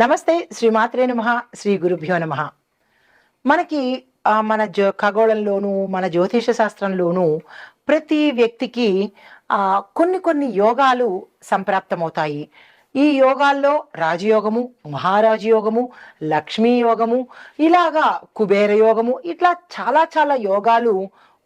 నమస్తే శ్రీ మాత్రే నమ శ్రీ గురుభ్యో నమ. మనకి మన జో ఖగోళంలోనూ మన జ్యోతిష శాస్త్రంలోనూ ప్రతి వ్యక్తికి కొన్ని కొన్ని యోగాలు సంప్రాప్తమవుతాయి. ఈ యోగాల్లో రాజయోగము మహారాజయోగము లక్ష్మీ యోగము ఇలాగా కుబేర యోగము ఇట్లా చాలా చాలా యోగాలు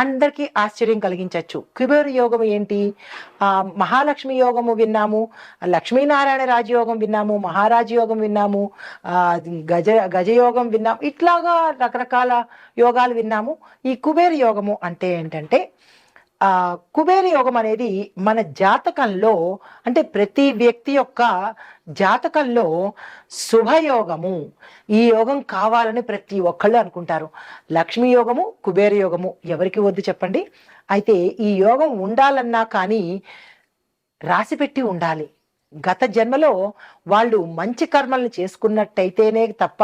అందరికీ ఆశ్చర్యం కలిగించవచ్చు కుబేర యోగం ఏంటి? ఆ మహాలక్ష్మి యోగము విన్నాము లక్ష్మీనారాయణ రాజయోగం విన్నాము మహారాజ యోగం విన్నాము ఆ గజ గజయోగం విన్నాము ఇట్లాగా రకరకాల యోగాలు విన్నాము. ఈ కుబేర యోగము అంటే ఏంటంటే కుబేర యోగం అనేది మన జాతకంలో అంటే ప్రతి వ్యక్తి యొక్క జాతకంలో శుభయోగము. ఈ యోగం కావాలని ప్రతి ఒక్కళ్ళు అనుకుంటారు. లక్ష్మీ యోగము కుబేర యోగము ఎవరికి వద్దు చెప్పండి. అయితే ఈ యోగం ఉండాలన్నా కానీ రాసిపెట్టి ఉండాలి. గత జన్మలో వాళ్ళు మంచి కర్మల్ని చేసుకున్నట్టయితేనే తప్ప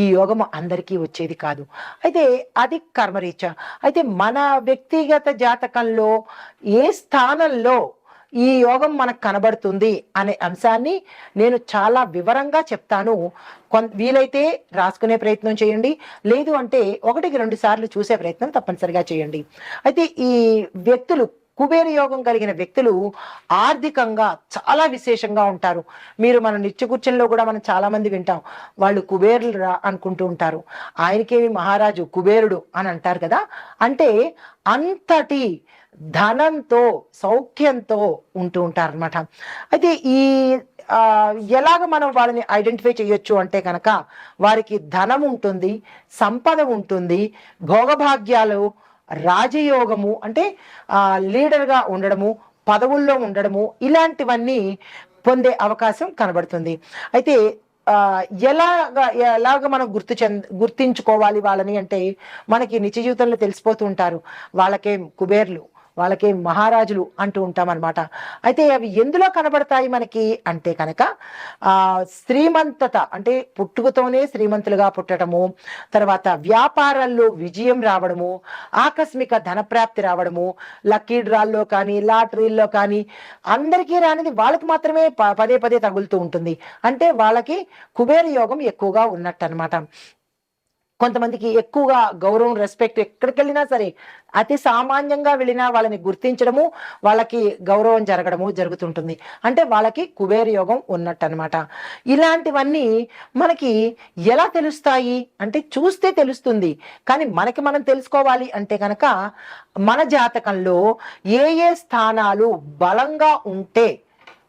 ఈ యోగం అందరికీ వచ్చేది కాదు. అయితే అది కర్మరీచ అయితే మన వ్యక్తిగత జాతకంలో ఏ స్థానంలో ఈ యోగం మనకు కనబడుతుంది అనే అంశాన్ని నేను చాలా వివరంగా చెప్తాను. కొంత వీలైతే రాసుకునే ప్రయత్నం చేయండి. లేదు అంటే ఒకటికి రెండు సార్లు చూసే ప్రయత్నం తప్పనిసరిగా చేయండి. అయితే ఈ వ్యక్తులు కుబేర యోగం కలిగిన వ్యక్తులు ఆర్థికంగా చాలా విశేషంగా ఉంటారు. మీరు మన నిత్యకూర్చంలో కూడా మనం చాలా మంది వింటాం. వాళ్ళు కుబేరులు రా అనుకుంటూ ఉంటారు. ఆయనకేమి మహారాజు కుబేరుడు అని అంటారు కదా? అంటే అంతటి ధనంతో సౌఖ్యంతో ఉంటూ ఉంటారు అనమాట అయితే ఈ ఎలాగ మనం వాళ్ళని ఐడెంటిఫై చేయొచ్చు అంటే కనుక వారికి ధనం ఉంటుంది సంపద ఉంటుంది భోగభాగ్యాలు రాజయోగము అంటే లీడర్గా ఉండడము పదవుల్లో ఉండడము ఇలాంటివన్నీ పొందే అవకాశం కనబడుతుంది. అయితే ఎలాగ ఎలాగ మనం గుర్తు చెంద గుర్తించుకోవాలి వాళ్ళని అంటే మనకి నిత్య జీవితంలో తెలిసిపోతూ ఉంటారు. వాళ్ళకే కుబేర్లు వాళ్ళకే మహారాజులు అంటూ ఉంటాం అనమాట అయితే అవి ఎందులో కనబడతాయి మనకి అంటే కనుక శ్రీమంతత అంటే పుట్టుకతోనే శ్రీమంతులుగా పుట్టడము తర్వాత వ్యాపారాల్లో విజయం రావడము ఆకస్మిక ధనప్రాప్తి రావడము లక్కీ డ్రాల్లో కానీ లాటరీల్లో కానీ అందరికీ రానిది వాళ్ళకి మాత్రమే ప- పదే పదే తగులుతూ ఉంటుంది. అంటే వాళ్ళకి కుబేర యోగం ఎక్కువగా ఉన్నట్టు అనమాట కొంతమందికి ఎక్కువగా గౌరవం రెస్పెక్ట్ ఎక్కడికి వెళ్ళినా సరే అతి సామాన్యంగా వెళ్ళినా వాళ్ళని గుర్తించడము వాళ్ళకి గౌరవం జరగడము జరుగుతుంటుంది. అంటే వాళ్ళకి కుబేర యోగం ఉన్నట్టు అనమాట ఇలాంటివన్నీ మనకి ఎలా తెలుస్తాయి? అంటే చూస్తే తెలుస్తుంది. కానీ మనకి మనం తెలుసుకోవాలి అంటే కనుక మన జాతకంలో ఏ ఏ స్థానాలు బలంగా ఉంటే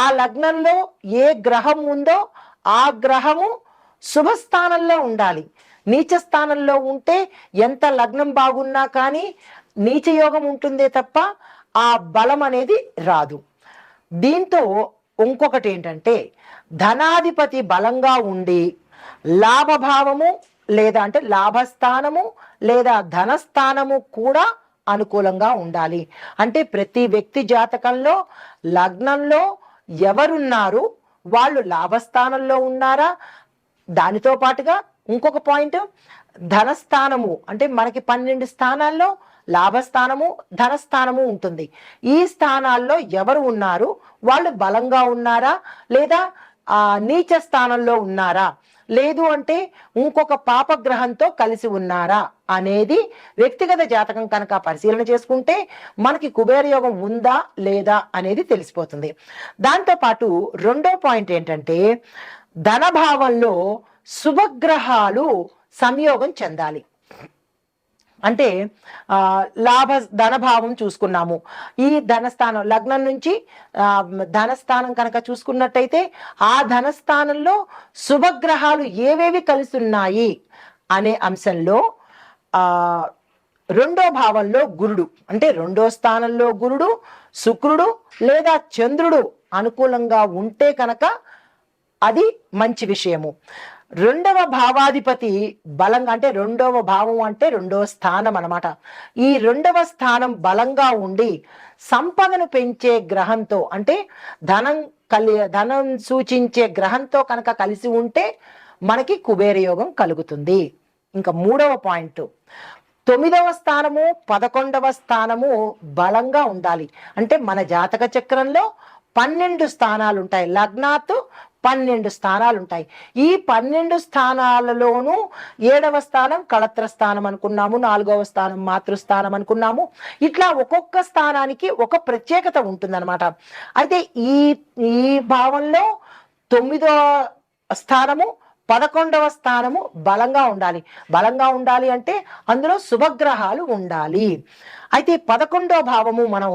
ఆ లగ్నంలో ఏ గ్రహం ఉందో ఆ గ్రహము శుభస్థానంలో ఉండాలి. నీచ స్థానంలో ఉంటే ఎంత లగ్నం బాగున్నా కానీ నీచ యోగం ఉంటుందే తప్ప ఆ బలం అనేది రాదు. దీంతో ఇంకొకటి ఏంటంటే ధనాధిపతి బలంగా ఉండి లాభభావము లేదా అంటే లాభస్థానము లేదా ధనస్థానము కూడా అనుకూలంగా ఉండాలి. అంటే ప్రతి వ్యక్తి జాతకంలో లగ్నంలో ఎవరున్నారు వాళ్ళు లాభస్థానంలో ఉన్నారా? దానితో పాటుగా ఇంకొక పాయింట్ ధనస్థానము. అంటే మనకి పన్నెండు స్థానాల్లో లాభస్థానము ధనస్థానము ఉంటుంది. ఈ స్థానాల్లో ఎవరు ఉన్నారు? వాళ్ళు బలంగా ఉన్నారా? లేదా నీచ స్థానంలో ఉన్నారా? లేదు అంటే ఇంకొక పాపగ్రహంతో కలిసి ఉన్నారా అనేది వ్యక్తిగత జాతకం కనుక పరిశీలన చేసుకుంటే మనకి కుబేర యోగం ఉందా లేదా అనేది తెలిసిపోతుంది. దాంతో పాటు రెండో పాయింట్ ఏంటంటే ధనభావంలో శుభగ్రహాలు సంయోగం చెందాలి. అంటే లాభ ధనభావం చూసుకున్నాము. ఈ ధనస్థానం లగ్నం నుంచి ధనస్థానం కనుక చూసుకున్నట్టయితే ఆ ధనస్థానంలో శుభగ్రహాలు ఏవేవి కలిసి ఉన్నాయి అనే అంశంలో రెండో భావంలో గురుడు అంటే రెండో స్థానంలో గురుడు శుక్రుడు లేదా చంద్రుడు అనుకూలంగా ఉంటే కనుక అది మంచి విషయము. రెండవ భావాధిపతి బలంగా అంటే రెండవ భావం అంటే రెండవ స్థానం అన్నమాట. ఈ రెండవ స్థానం బలంగా ఉండి సంపదను పెంచే గ్రహంతో అంటే ధనం కలి ధనం సూచించే గ్రహంతో కనుక కలిసి ఉంటే మనకి కుబేర యోగం కలుగుతుంది. ఇంకా మూడవ పాయింట్. తొమ్మిదవ స్థానము పదకొండవ స్థానము బలంగా ఉండాలి. అంటే మన జాతక చక్రంలో పన్నెండు స్థానాలు ఉంటాయి. లగ్నాత్ పన్నెండు స్థానాలు ఉంటాయి ఈ పన్నెండు స్థానాలలోనూ ఏడవ స్థానం కళత్ర స్థానం అనుకున్నాము నాలుగవ స్థానం మాతృస్థానం అనుకున్నాము. ఇట్లా ఒక్కొక్క స్థానానికి ఒక ప్రత్యేకత ఉంటుందన్నమాట. అయితే ఈ ఈ భావంలో తొమ్మిదవ స్థానము పదకొండవ స్థానము బలంగా ఉండాలి. బలంగా ఉండాలి అంటే అందులో శుభగ్రహాలు ఉండాలి. అయితే పదకొండవ భావము మనం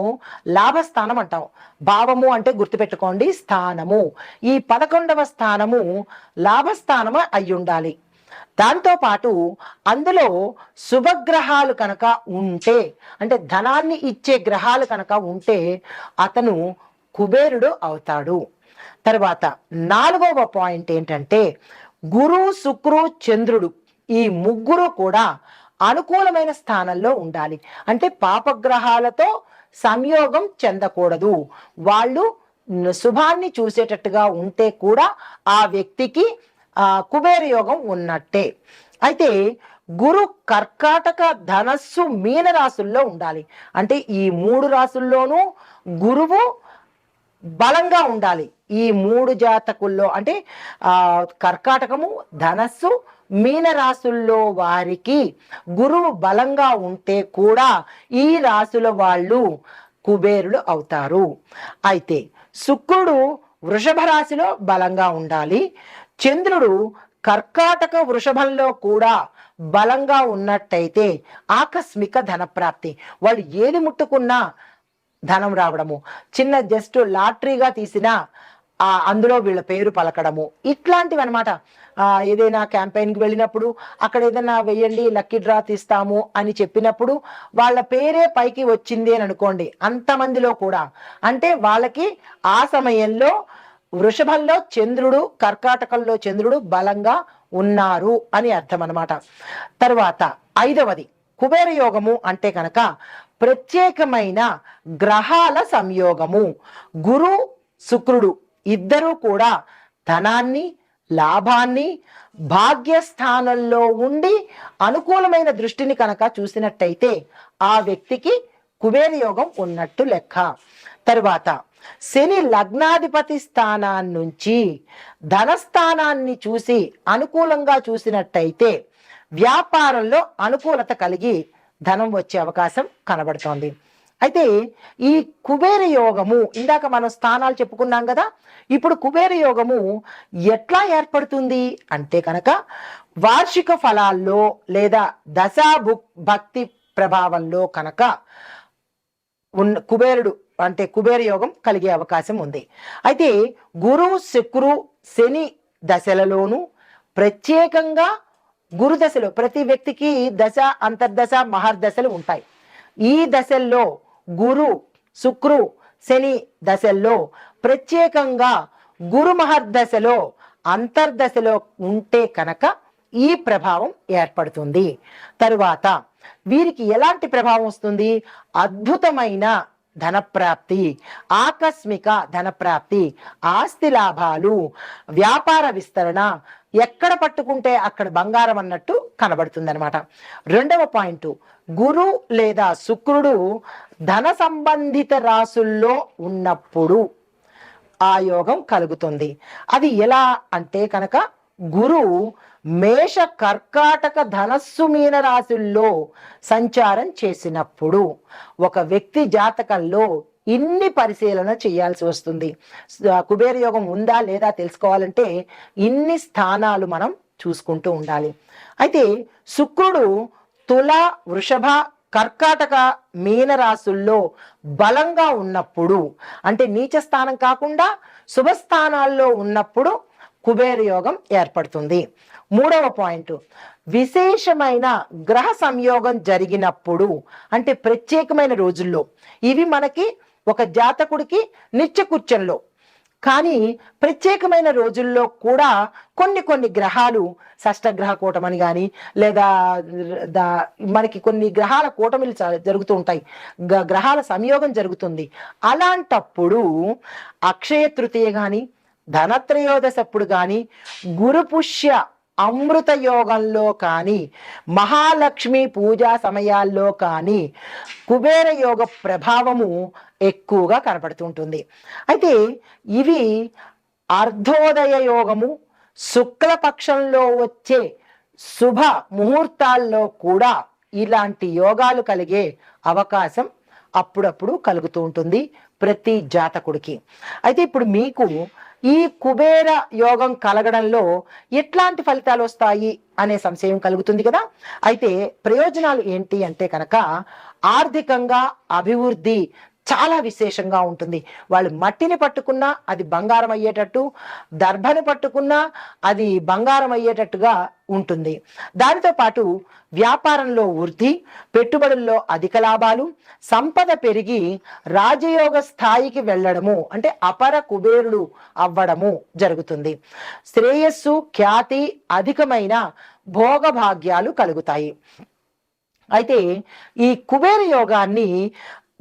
లాభస్థానం అంటాం. భావము అంటే గుర్తుపెట్టుకోండి స్థానము. ఈ పదకొండవ స్థానము లాభస్థానము అయి ఉండాలి. దాంతో పాటు అందులో శుభగ్రహాలు కనుక ఉంటే అంటే ధనాన్ని ఇచ్చే గ్రహాలు కనుక ఉంటే అతను కుబేరుడు అవుతాడు. తర్వాత నాలుగవ పాయింట్ ఏంటంటే గురు శుక్రు చంద్రుడు ఈ ముగ్గురు కూడా అనుకూలమైన స్థానంలో ఉండాలి. అంటే పాపగ్రహాలతో సంయోగం చెందకూడదు. వాళ్ళు శుభాన్ని చూసేటట్టుగా ఉంటే కూడా ఆ వ్యక్తికి కుబేర యోగం ఉన్నట్టే. అయితే గురు కర్కాటక ధనస్సు మీన రాసుల్లో ఉండాలి. అంటే ఈ మూడు రాసుల్లోనూ గురువు బలంగా ఉండాలి. ఈ మూడు జాతకుల్లో అంటే కర్కాటకము ధనస్సు మీన రాసుల్లో వారికి గురువు బలంగా ఉంటే కూడా ఈ రాసుల వాళ్ళు కుబేరులు అవుతారు. అయితే శుక్రుడు వృషభ రాశిలో బలంగా ఉండాలి. చంద్రుడు కర్కాటక వృషభంలో కూడా బలంగా ఉన్నట్టయితే ఆకస్మిక ధనప్రాప్తి. వాళ్ళు ఏది ముట్టుకున్నా ధనం రావడము. చిన్న జస్ట్ లాటరీగా తీసిన ఆ అందులో వీళ్ళ పేరు పలకడము. ఇట్లాంటివి అనమాట ఏదైనా క్యాంపెయిన్కి వెళ్ళినప్పుడు అక్కడ ఏదైనా వెయ్యండి లక్కీ డ్రా తీస్తాము అని చెప్పినప్పుడు వాళ్ళ పేరే పైకి వచ్చింది అని అనుకోండి. అంతమందిలో కూడా. అంటే వాళ్ళకి ఆ సమయంలో వృషభంలో చంద్రుడు కర్కాటకంలో చంద్రుడు బలంగా ఉన్నారు అని అర్థం అనమాట తర్వాత ఐదవది కుబేర యోగము అంటే కనుక ప్రత్యేకమైన గ్రహాల సంయోగము. గురు శుక్రుడు ఇద్దరూ కూడా ధనాన్ని లాభాన్ని భాగ్యస్థానంలో ఉండి అనుకూలమైన దృష్టిని కనుక చూసినట్టయితే ఆ వ్యక్తికి కుబేర యోగం ఉన్నట్టు లెక్క. తరువాత శని లగ్నాధిపతి స్థానాన్ని నుంచి ధనస్థానాన్ని చూసి అనుకూలంగా చూసినట్టయితే వ్యాపారంలో అనుకూలత కలిగి ధనం వచ్చే అవకాశం కనబడుతోంది. అయితే ఈ కుబేర యోగము ఇందాక మనం స్థానాలు చెప్పుకున్నాం కదా ఇప్పుడు కుబేర యోగము ఎట్లా ఏర్పడుతుంది అంటే కనుక వార్షిక ఫలాల్లో లేదా దశా భక్తి ప్రభావంలో కనుక ఉన్న కుబేరుడు అంటే కుబేర యోగం కలిగే అవకాశం ఉంది. అయితే గురు శుక్రు శని దశలలోనూ ప్రత్యేకంగా గురు దశలో ప్రతి వ్యక్తికి దశ అంతర్దశ మహర్దశలు ఉంటాయి. ఈ దశల్లో గురు శుక్రు శని దశల్లో ప్రత్యేకంగా గురు మహర్దశలో అంతర్దశలో ఉంటే కనుక ఈ ప్రభావం ఏర్పడుతుంది. తరువాత వీరికి ఎలాంటి ప్రభావం వస్తుంది? అద్భుతమైన ధనప్రాప్తి ఆకస్మిక ధనప్రాప్తి ఆస్తి లాభాలు వ్యాపార విస్తరణ ఎక్కడ పట్టుకుంటే అక్కడ బంగారం అన్నట్టు కనబడుతుంది అనమాట రెండవ పాయింట్ గురు లేదా శుక్రుడు ధన సంబంధిత రాసుల్లో ఉన్నప్పుడు ఆ యోగం కలుగుతుంది. అది ఎలా అంటే కనుక గురు మేష కర్కాటక ధనస్సు మీన రాశుల్లో సంచారం చేసినప్పుడు ఒక వ్యక్తి జాతకంలో ఇన్ని పరిశీలన చేయాల్సి వస్తుంది. కుబేర యోగం ఉందా లేదా తెలుసుకోవాలంటే ఇన్ని స్థానాలు మనం చూసుకుంటూ ఉండాలి. అయితే శుక్రుడు తుల వృషభ కర్కాటక మీనరాశుల్లో బలంగా ఉన్నప్పుడు అంటే నీచ స్థానం కాకుండా శుభస్థానాల్లో ఉన్నప్పుడు కుబేర యోగం ఏర్పడుతుంది. మూడవ పాయింట్ విశేషమైన గ్రహ సంయోగం జరిగినప్పుడు అంటే ప్రత్యేకమైన రోజుల్లో ఇవి మనకి ఒక జాతకుడికి నిత్య కూర్చంలో కానీ ప్రత్యేకమైన రోజుల్లో కూడా కొన్ని కొన్ని గ్రహాలు షష్టగ్రహ కూటమని కానీ లేదా మనకి కొన్ని గ్రహాల కూటమిలు జరుగుతూ ఉంటాయి. గ- గ్రహాల సంయోగం జరుగుతుంది. అలాంటప్పుడు అక్షయ తృతీయ కానీ ధనత్రయోదశప్పుడు కానీ గురుపుష్య అమృత యోగంలో కానీ మహాలక్ష్మి పూజా సమయాల్లో కానీ కుబేర యోగ ప్రభావము ఎక్కువగా కనపడుతుంటుంది. అయితే ఇవి అర్ధోదయ యోగము శుక్లపక్షంలో వచ్చే శుభ ముహూర్తాల్లో కూడా ఇలాంటి యోగాలు కలిగే అవకాశం అప్పుడప్పుడు కలుగుతూ ఉంటుంది ప్రతి జాతకుడికి. అయితే ఇప్పుడు మీకు ఈ కుబేర యోగం కలగడంలో ఎట్లాంటి ఫలితాలు వస్తాయి అనే సంశయం కలుగుతుంది కదా? అయితే ప్రయోజనాలు ఏంటి అంటే కనుక ఆర్థికంగా అభివృద్ధి చాలా విశేషంగా ఉంటుంది. వాళ్ళు మట్టిని పట్టుకున్నా అది బంగారం అయ్యేటట్టు దర్భని పట్టుకున్నా అది బంగారం అయ్యేటట్టుగా ఉంటుంది. దానితో పాటు వ్యాపారంలో వృద్ధి పెట్టుబడుల్లో అధిక లాభాలు సంపద పెరిగి రాజయోగ స్థాయికి వెళ్ళడము అంటే అపర కుబేరుడు అవ్వడము జరుగుతుంది. శ్రేయస్సు ఖ్యాతి అధికమైన భోగభాగ్యాలు కలుగుతాయి. అయితే ఈ కుబేర యోగాన్ని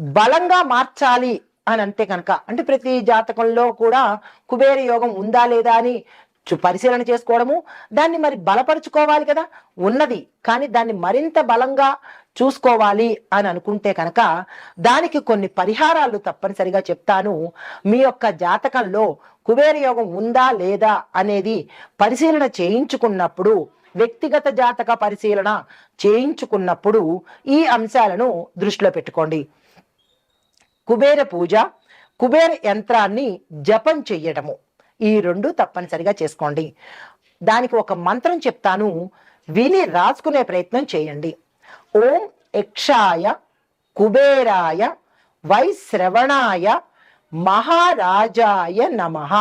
బలంగా మార్చాలి అని అంటే కనుక అంటే ప్రతి జాతకంలో కూడా కుబేర యోగం ఉందా లేదా అని చు- పరిశీలన చేసుకోవడము దాన్ని మరి బలపరుచుకోవాలి కదా ఉన్నది. కానీ దాన్ని మరింత బలంగా చూసుకోవాలి అని అనుకుంటే కనుక దానికి కొన్ని పరిహారాలు తప్పనిసరిగా చెప్తాను. మీ యొక్క జాతకంలో కుబేర యోగం ఉందా లేదా అనేది పరిశీలన చేయించుకున్నప్పుడు వ్యక్తిగత జాతక పరిశీలన చేయించుకున్నప్పుడు ఈ అంశాలను దృష్టిలో పెట్టుకోండి. కుబేర పూజ కుబేర యంత్రాన్ని జపం చెయ్యడము. ఈ రెండు తప్పనిసరిగా చేసుకోండి. దానికి ఒక మంత్రం చెప్తాను. విని రాసుకునే ప్రయత్నం చేయండి. ఓం యక్షాయ కుబేరాయ వైశ్రవణాయ మహారాజాయ నమః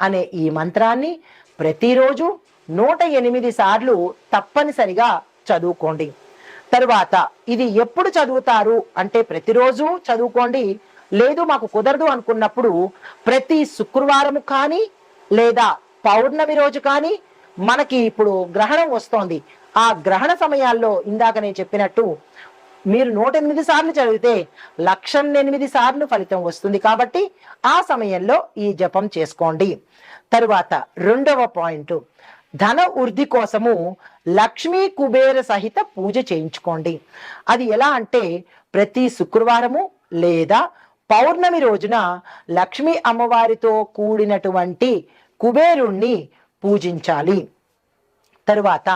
అనే ఈ మంత్రాన్ని ప్రతిరోజు నూట ఎనిమిది సార్లు తప్పనిసరిగా చదువుకోండి. తరువాత ఇది ఎప్పుడు చదువుతారు? అంటే ప్రతిరోజు చదువుకోండి. లేదు మాకు కుదరదు అనుకున్నప్పుడు ప్రతి శుక్రవారం కానీ లేదా పౌర్ణమి రోజు కానీ మనకి ఇప్పుడు గ్రహణం వస్తోంది. ఆ గ్రహణ సమయాల్లో ఇందాక నేను చెప్పినట్టు మీరు నూట ఎనిమిది సార్లు చదివితే లక్ష ఎనిమిది సార్లు ఫలితం వస్తుంది కాబట్టి ఆ సమయంలో ఈ జపం చేసుకోండి. తరువాత రెండవ పాయింట్. ధన వృద్ధి కోసము లక్ష్మీ కుబేర సహిత పూజ చేయించుకోండి. అది ఎలా అంటే ప్రతి శుక్రవారము లేదా పౌర్ణమి రోజున లక్ష్మీ అమ్మవారితో కూడినటువంటి కుబేరుణ్ణి పూజించాలి. తరువాత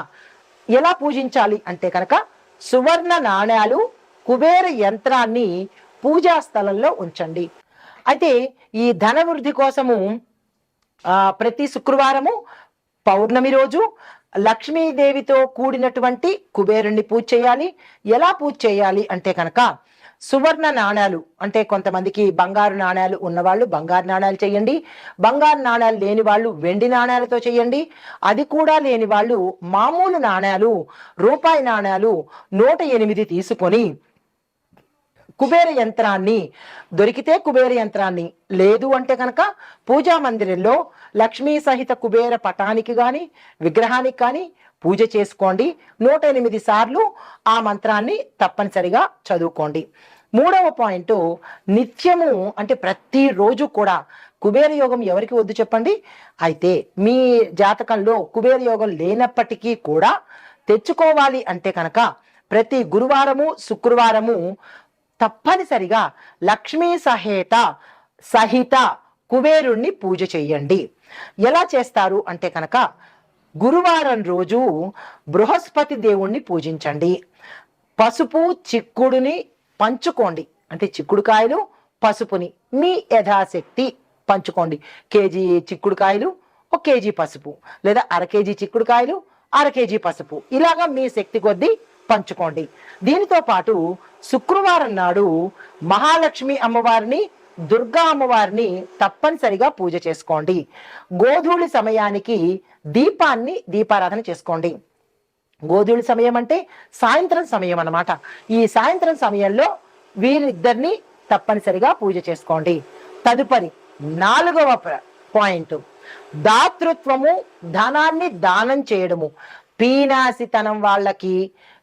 ఎలా పూజించాలి అంటే కనుక సువర్ణ నాణ్యాలు కుబేర యంత్రాన్ని పూజా స్థలంలో ఉంచండి. అయితే ఈ ధన వృద్ధి కోసము ప్రతి శుక్రవారము పౌర్ణమి రోజు లక్ష్మీదేవితో కూడినటువంటి కుబేరుణ్ణి పూజ చేయాలి. ఎలా పూజ చేయాలి అంటే కనుక సువర్ణ నాణాలు అంటే కొంతమందికి బంగారు నాణాలు ఉన్నవాళ్ళు బంగారు నాణాలు చేయండి. బంగారు నాణాలు లేని వాళ్ళు వెండి నాణాలతో చేయండి. అది కూడా లేని వాళ్ళు మామూలు నాణాలు రూపాయి నాణాలు నూట ఎనిమిది తీసుకొని కుబేర యంత్రాన్ని దొరికితే కుబేర యంత్రాన్ని. లేదు అంటే కనుక పూజా మందిరంలో లక్ష్మీ సహిత కుబేర పటానికి కానీ విగ్రహానికి కానీ పూజ చేసుకోండి. నూట ఎనిమిది సార్లు ఆ మంత్రాన్ని తప్పనిసరిగా చదువుకోండి. మూడవ పాయింట్ నిత్యము అంటే ప్రతిరోజు కూడా కుబేర యోగం ఎవరికి వద్దు చెప్పండి? అయితే మీ జాతకంలో కుబేర యోగం లేనప్పటికీ కూడా తెచ్చుకోవాలి అంటే కనుక ప్రతి గురువారము శుక్రవారము తప్పనిసరిగా లక్ష్మీ సహేత సహిత కుబేరుణ్ణి పూజ చేయండి ఎలా చేస్తారు అంటే కనుక గురువారం రోజు బృహస్పతి దేవుణ్ణి పూజించండి. పసుపు చిక్కుడుని పంచుకోండి. అంటే చిక్కుడుకాయలు పసుపుని మీ యథాశక్తి పంచుకోండి. కేజీ చిక్కుడుకాయలు ఒక కేజీ పసుపు. లేదా అర కేజీ చిక్కుడుకాయలు అర కేజీ పసుపు. ఇలాగా మీ శక్తి కొద్దీ పంచుకోండి. దీనితో పాటు శుక్రవారం నాడు మహాలక్ష్మి అమ్మవారిని దుర్గా అమ్మవారిని తప్పనిసరిగా పూజ చేసుకోండి. గోధూళి సమయానికి దీపాన్ని దీపారాధన చేసుకోండి. గోధుడి సమయం అంటే సాయంత్రం సమయం అన్నమాట. ఈ సాయంత్రం సమయంలో వీరిద్దరిని తప్పనిసరిగా పూజ చేసుకోండి. తదుపరి నాలుగవ పాయింట్. దాతృత్వము ధనాన్ని దానం చేయడము. పీనాసితనం వాళ్ళకి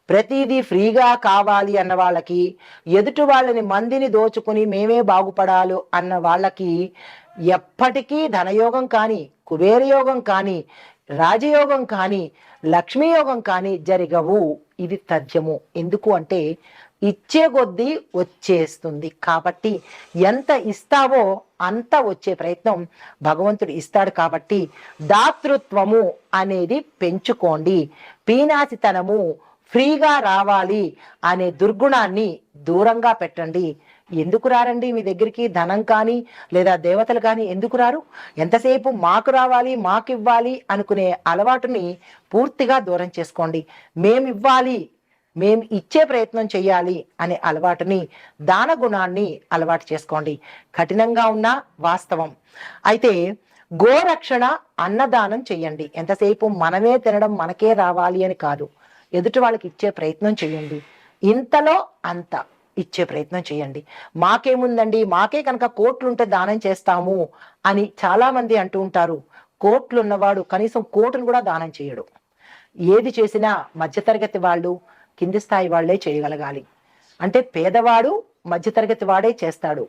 ప్రతిదీ ఫ్రీగా కావాలి అన్న వాళ్ళకి ఎదుటి వాళ్ళని మందిని దోచుకుని మేమే బాగుపడాలి అన్న వాళ్ళకి ఎప్పటికీ ధనయోగం కానీ కుబేరయోగం కానీ రాజయోగం కానీ లక్ష్మీయోగం కానీ జరగవు. ఇది తథ్యము. ఎందుకు అంటే ఇచ్చే కొద్దీ వచ్చేస్తుంది. కాబట్టి ఎంత ఇస్తావో అంత వచ్చే ప్రయత్నం భగవంతుడు ఇస్తాడు కాబట్టి దాతృత్వము అనేది పెంచుకోండి. పీనాసితనము ఫ్రీగా రావాలి అనే దుర్గుణాన్ని దూరంగా పెట్టండి. ఎందుకు రారండి మీ దగ్గరికి? ధనం కానీ లేదా దేవతలు కానీ ఎందుకు రారు? ఎంతసేపు మాకు రావాలి మాకు ఇవ్వాలి అనుకునే అలవాటుని పూర్తిగా దూరం చేసుకోండి. మేము ఇవ్వాలి మేము ఇచ్చే ప్రయత్నం చేయాలి అనే అలవాటుని దాన గుణాన్ని అలవాటు చేసుకోండి. కఠినంగా ఉన్న వాస్తవం. అయితే గోరక్షణ అన్నదానం చేయండి ఎంతసేపు మనమే తినడం మనకే రావాలి అని కాదు. ఎదుటి వాళ్ళకి ఇచ్చే ప్రయత్నం చేయండి. ఇంతలో అంత ఇచ్చే ప్రయత్నం చేయండి. మాకేముందండి? మాకే కనుక కోట్లు ఉంటే దానం చేస్తాము అని చాలా మంది అంటూ ఉంటారు. కోట్లు ఉన్నవాడు కనీసం కోటును కూడా దానం చేయడు. ఏది చేసినా మధ్యతరగతి వాళ్ళు కింది స్థాయి వాళ్ళే చేయగలగాలి. అంటే పేదవాడు మధ్యతరగతి వాడే చేస్తాడు.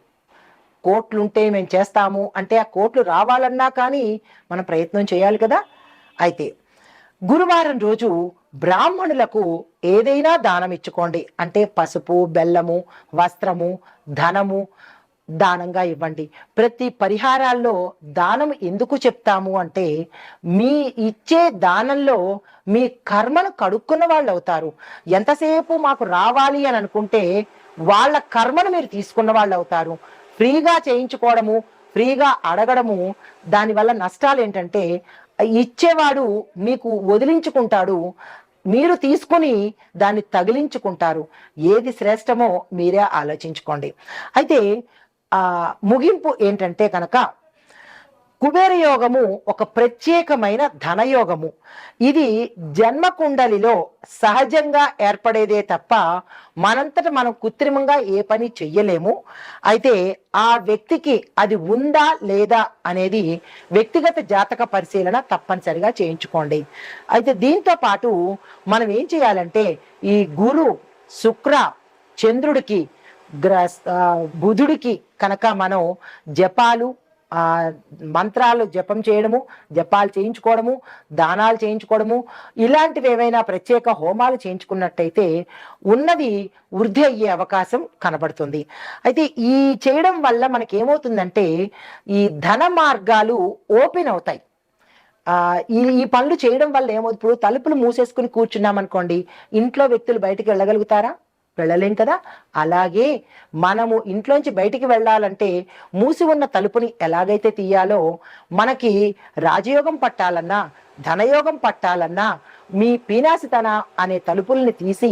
కోట్లుంటే మేము చేస్తాము అంటే ఆ కోట్లు రావాలన్నా కానీ మనం ప్రయత్నం చేయాలి కదా. అయితే గురువారం రోజు బ్రాహ్మణులకు ఏదైనా దానం ఇచ్చుకోండి. అంటే పసుపు బెల్లము వస్త్రము ధనము దానంగా ఇవ్వండి. ప్రతి పరిహారాల్లో దానం ఎందుకు చెప్తాము అంటే మీ ఇచ్చే దానంలో మీ కర్మను కడుక్కున్న వాళ్ళు అవుతారు. ఎంతసేపు మాకు రావాలి అని అనుకుంటే వాళ్ళ కర్మను మీరు తీసుకున్న వాళ్ళు అవుతారు. ఫ్రీగా చేయించుకోవడము ఫ్రీగా అడగడము దానివల్ల నష్టాలు ఏంటంటే ఇచ్చేవాడు మీకు వదిలించుకుంటాడు మీరు తీసుకుని దాన్ని తగిలించుకుంటారు. ఏది శ్రేష్టమో మీరే ఆలోచించుకోండి. అయితే ఆ ముగింపు ఏంటంటే కనుక కుబేర యోగము ఒక ప్రత్యేకమైన ధనయోగము. ఇది జన్మకుండలిలో సహజంగా ఏర్పడేదే తప్ప మనంతట మనం కృత్రిమంగా ఏ పని చెయ్యలేము. అయితే ఆ వ్యక్తికి అది ఉందా లేదా అనేది వ్యక్తిగత జాతక పరిశీలన తప్పనిసరిగా చేయించుకోండి. అయితే దీంతో పాటు మనం ఏం చేయాలంటే ఈ గురు శుక్ర చంద్రుడికి గ్ర బుధుడికి కనుక మనం జపాలు మంత్రాలు జపం చేయడము జపాలు చేయించుకోవడము దానాలు చేయించుకోవడము ఇలాంటివి ఏవైనా ప్రత్యేక హోమాలు చేయించుకున్నట్టయితే ఉన్నది వృద్ధి అయ్యే అవకాశం కనబడుతుంది. అయితే ఈ చేయడం వల్ల మనకి ఏమవుతుందంటే ఈ ధన మార్గాలు ఓపెన్ అవుతాయి. ఈ ఈ పనులు చేయడం వల్ల ఏమవుతుంది? ఇప్పుడు తలుపులు మూసేసుకుని కూర్చున్నాం అనుకోండి ఇంట్లో వ్యక్తులు బయటకు వెళ్ళగలుగుతారా? వెళ్ళలేం కదా? అలాగే మనము ఇంట్లోంచి బయటికి వెళ్ళాలంటే మూసి ఉన్న తలుపుని ఎలాగైతే తీయాలో మనకి రాజయోగం పట్టాలన్నా ధనయోగం పట్టాలన్నా మీ పీనాసితన అనే తలుపుల్ని తీసి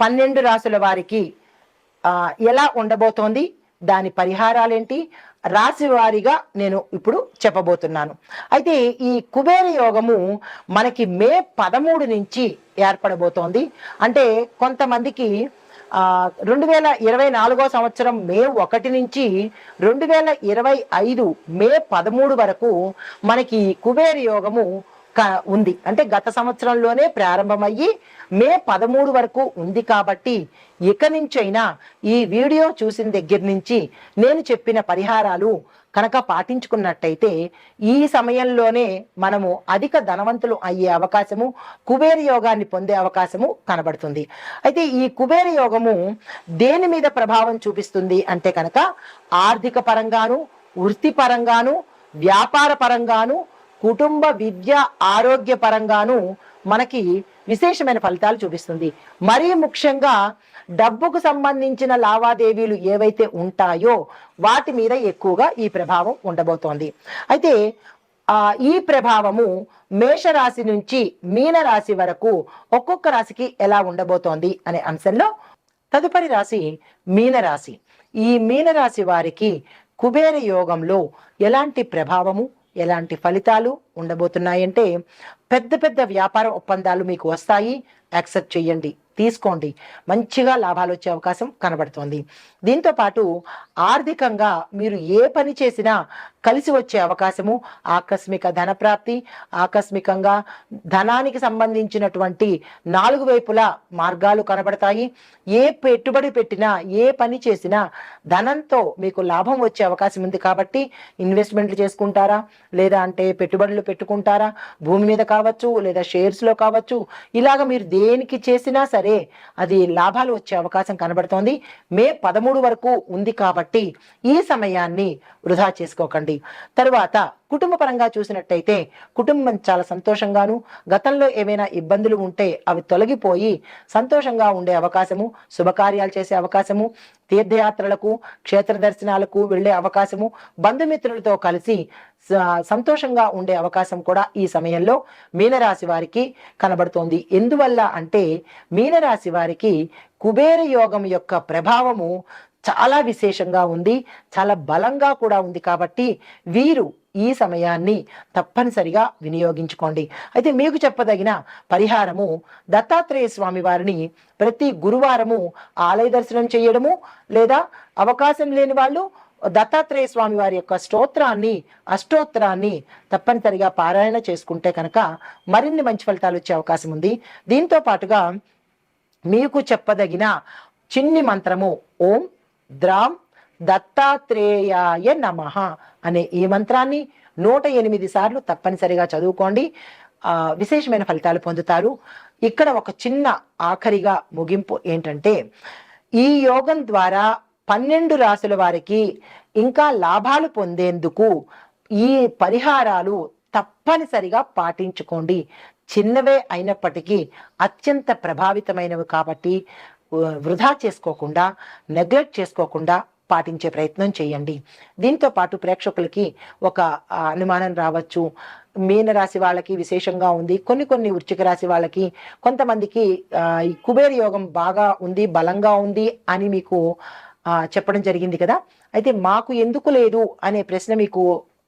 పన్నెండు రాసుల వారికి ఎలా ఉండబోతోంది దాని పరిహారాలేంటి రాశి వారిగా నేను ఇప్పుడు చెప్పబోతున్నాను. అయితే ఈ కుబేర యోగము మనకి మే పదమూడు నుంచి ఏర్పడబోతోంది. అంటే కొంతమందికి రెండు వేల ఇరవై నాలుగో సంవత్సరం మే ఒకటి నుంచి రెండు వేల ఇరవై ఐదు మే పదమూడు వరకు మనకి కుబేర యోగము ఉంది. అంటే గత సంవత్సరంలోనే ప్రారంభమయ్యి మే పదమూడు వరకు ఉంది కాబట్టి ఇక నుంచైనా ఈ వీడియో చూసిన దగ్గర నుంచి నేను చెప్పిన పరిహారాలు కనుక పాటించుకున్నట్టయితే ఈ సమయంలోనే మనము అధిక ధనవంతులు అయ్యే అవకాశము కుబేర యోగాన్ని పొందే అవకాశము కనబడుతుంది. అయితే ఈ కుబేర యోగము దేని మీద ప్రభావం చూపిస్తుంది అంటే కనుక ఆర్థిక పరంగాను వృత్తి పరంగాను వ్యాపార పరంగాను కుటుంబ విద్య ఆరోగ్య పరంగాను మనకి విశేషమైన ఫలితాలు చూపిస్తుంది. మరీ ముఖ్యంగా డబ్బుకు సంబంధించిన లావాదేవీలు ఏవైతే ఉంటాయో వాటి మీద ఎక్కువగా ఈ ప్రభావం ఉండబోతోంది. అయితే ఈ ప్రభావము మేషరాశి నుంచి మీన రాశి వరకు ఒక్కొక్క రాశికి ఎలా ఉండబోతోంది అనే అంశంలో తదుపరి రాశి మీనరాశి. ఈ మీనరాశి వారికి కుబేర యోగంలో ఎలాంటి ప్రభావము ఎలాంటి ఫలితాలు ఉండబోతున్నాయంటే పెద్ద పెద్ద వ్యాపార ఒప్పందాలు మీకు వస్తాయి. యాక్సెప్ట్ చేయండి. తీసుకోండి. మంచిగా లాభాలు వచ్చే అవకాశం కనబడుతోంది. దీంతో పాటు ఆర్థికంగా మీరు ఏ పని చేసినా కలిసి వచ్చే అవకాశము ఆకస్మిక ధన ప్రాప్తి ఆకస్మికంగా ధనానికి సంబంధించినటువంటి నాలుగు వైపులా మార్గాలు కనబడతాయి. ఏ పెట్టుబడి పెట్టినా ఏ పని చేసినా ధనంతో మీకు లాభం వచ్చే అవకాశం ఉంది కాబట్టి ఇన్వెస్ట్మెంట్లు చేసుకుంటారా? లేదా అంటే పెట్టుబడులు పెట్టుకుంటారా? భూమి మీద కావచ్చు లేదా షేర్స్లో కావచ్చు. ఇలాగ మీరు దేనికి చేసినా సరే అది లాభాలు వచ్చే అవకాశం కనబడుతోంది. మే పదమూడు వరకు ఉంది కాబట్టి ఈ సమయాన్ని వృధా చేసుకోకండి. తరువాత కుటుంబ పరంగా చూసినట్టయితే కుటుంబం చాలా సంతోషంగాను గతంలో ఏమైనా ఇబ్బందులు ఉంటే అవి తొలగిపోయి సంతోషంగా ఉండే అవకాశము శుభకార్యాలు చేసే అవకాశము తీర్థయాత్రలకు క్షేత్ర దర్శనాలకు వెళ్ళే అవకాశము బంధుమిత్రులతో కలిసి సంతోషంగా ఉండే అవకాశం కూడా ఈ సమయంలో మీనరాశి వారికి కనబడుతోంది. ఎందువల్ల అంటే మీనరాశి వారికి కుబేర యోగం యొక్క ప్రభావము చాలా విశేషంగా ఉంది చాలా బలంగా కూడా ఉంది కాబట్టి వీరు ఈ సమయాన్ని తప్పనిసరిగా వినియోగించుకోండి. అయితే మీకు చెప్పదగిన పరిహారము దత్తాత్రేయ స్వామి వారిని ప్రతి గురువారము ఆలయ దర్శనం చేయడము లేదా అవకాశం లేని వాళ్ళు దత్తాత్రేయ స్వామి వారి యొక్క స్తోత్రాన్ని అష్టోత్తరాన్ని తప్పనిసరిగా పారాయణ చేసుకుంటే కనుక మరిన్ని మంచి ఫలితాలు వచ్చే అవకాశం ఉంది. దీంతో పాటుగా మీకు చెప్పదగిన చిన్ని మంత్రము ఓం ద్రాం దత్తాత్రేయాయ నమ అనే ఈ మంత్రాన్ని నూట ఎనిమిది సార్లు తప్పనిసరిగా చదువుకోండి. ఆ, విశేషమైన ఫలితాలు పొందుతారు. ఇక్కడ ఒక చిన్న ఆఖరిగా ముగింపు ఏంటంటే ఈ యోగం ద్వారా పన్నెండు రాసుల వారికి ఇంకా లాభాలు పొందేందుకు ఈ పరిహారాలు తప్పనిసరిగా పాటించుకోండి. చిన్నవే అయినప్పటికీ అత్యంత ప్రభావితమైనవి కాబట్టి వృధా చేసుకోకుండా నెగ్లెక్ట్ చేసుకోకుండా పాటించే ప్రయత్నం చేయండి. దీంతో పాటు ప్రేక్షకులకి ఒక అనుమానం రావచ్చు. మీన రాశి వాళ్ళకి విశేషంగా ఉంది. కొన్ని కొన్ని వృచ్చిక రాశి వాళ్ళకి కొంతమందికి ఈ కుబేర యోగం బాగా ఉంది బలంగా ఉంది అని మీకు చెప్పడం జరిగింది కదా? అయితే మాకు ఎందుకు లేదు అనే ప్రశ్న మీకు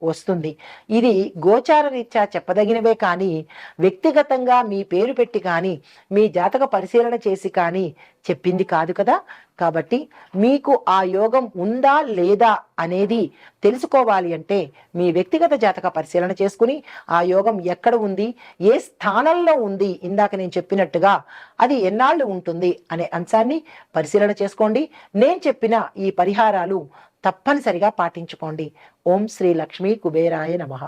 వస్తుంది. ఇది గోచార రీత్యా చెప్పదగినవే కానీ వ్యక్తిగతంగా మీ పేరు పెట్టి కానీ మీ జాతక పరిశీలన చేసి కానీ చెప్పింది కాదు కదా? కాబట్టి మీకు ఆ యోగం ఉందా లేదా అనేది తెలుసుకోవాలి అంటే మీ వ్యక్తిగత జాతక పరిశీలన చేసుకుని ఆ యోగం ఎక్కడ ఉంది ఏ స్థానంలో ఉంది ఇందాక నేను చెప్పినట్టుగా అది ఎన్నాళ్ళు ఉంటుంది అనే అంశాన్ని పరిశీలన చేసుకోండి. నేను చెప్పిన ఈ పరిహారాలు తప్పనిసరిగా పాటించుకోండి. ఓం శ్రీ లక్ష్మీ కుబేరాయ నమః.